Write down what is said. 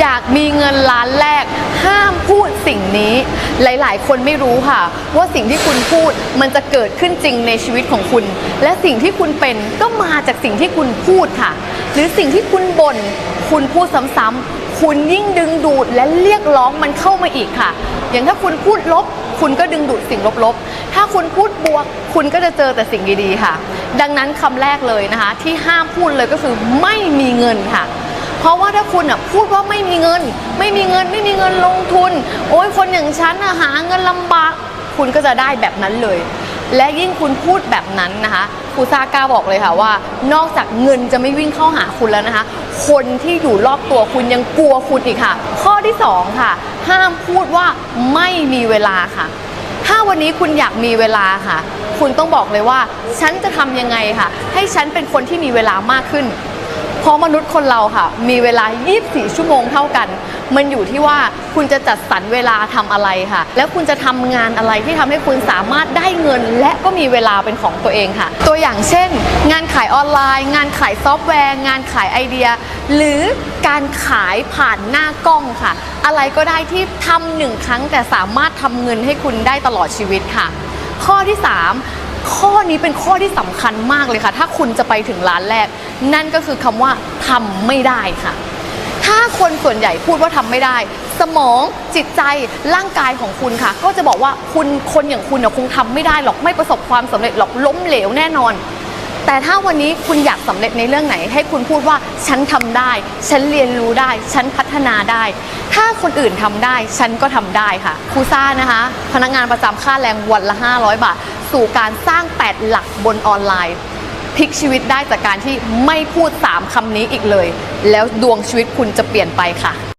อยากมีเงินล้านแรก ห้ามพูดสิ่งนี้ หลาย ๆ คนไม่รู้ค่ะ ว่าสิ่งที่คุณพูดมันจะเกิดขึ้นจริงในชีวิตของคุณ และสิ่งที่คุณเป็นก็มาจากสิ่งที่คุณพูดค่ะ หรือสิ่งที่คุณบ่นคุณพูดซ้ำๆคุณยิ่งดึงดูดและเรียกร้องมันเข้ามาอีกค่ะ อย่างถ้าคุณพูดลบ คุณก็ดึงดูดสิ่งลบๆ ถ้าคุณพูดบวก คุณก็จะเจอแต่สิ่งดีๆค่ะ ดังนั้นคำแรกเลยนะคะ ที่ห้ามพูดเลยก็คือไม่มีเงินค่ะ เพราะว่าถ้าคุณอะพูดว่าไม่มีเงิน ไม่มีเงินไม่มีเงินลงทุน โอ้ยคนอย่างฉันอะหาเงินลำบาก คุณก็จะได้แบบนั้นเลย และยิ่งคุณพูดแบบนั้นนะคะครูซาก้าบอกเลยค่ะว่า นอกจากเงินจะไม่วิ่งเข้าหาคุณแล้วนะคะ คนที่อยู่รอบตัวคุณยังกลัวคุณอีกค่ะ ข้อที่สองค่ะ ห้ามพูดว่าไม่มีเวลาค่ะ ถ้าวันนี้คุณอยากมีเวลาค่ะ คุณต้องบอกเลยว่า ฉันจะทำยังไงค่ะ ให้ฉันเป็นคนที่มีเวลามากขึ้น เพราะมนุษย์คนเราค่ะ มีเวลา 24 ชั่วโมงเท่ากัน มันอยู่ที่ว่าคุณจะจัดสรรเวลาทำอะไรค่ะ แล้วคุณจะทำงานอะไรที่ทำให้คุณสามารถได้เงิน และก็มีเวลาเป็นของตัวเองค่ะ ตัวอย่างเช่น งานขายออนไลน์ งานขายซอฟต์แวร์ งานขายไอเดีย หรือการขายผ่านหน้ากล้องค่ะ อะไรก็ได้ที่ทำหนึ่งครั้งแต่สามารถทำเงินให้คุณได้ตลอดชีวิตค่ะ ข้อที่ 3 ข้อนี้เป็นข้อที่สำคัญมากเลยค่ะ ถ้าคุณจะไปถึงร้านแรก นั่นก็คือคำว่าทำไม่ได้ค่ะ ถ้าคนส่วนใหญ่พูดว่าทำไม่ได้ สมองจิตใจร่างกายของคุณค่ะ ก็จะบอกว่าคุณคนอย่างคุณเนี่ยคงทำไม่ได้หรอกไม่ประสบความสำเร็จหรอกล้มเหลวแน่นอน แต่ถ้าวันนี้คุณอยากสำเร็จในเรื่องไหน ให้คุณพูดว่าฉันทำได้ ฉันเรียนรู้ได้ ฉันพัฒนาได้ ถ้าคนอื่นทำได้ ฉันก็ทำได้ค่ะครูซ่านะคะ พนักงานประจำค่าแรงวันละ 500 บาท สู่การสร้าง 8 หลักบนออนไลน์พลิกชีวิตได้จากการที่ไม่พูด 3คำนี้อีกเลย แล้วดวงชีวิตคุณจะเปลี่ยนไปค่ะ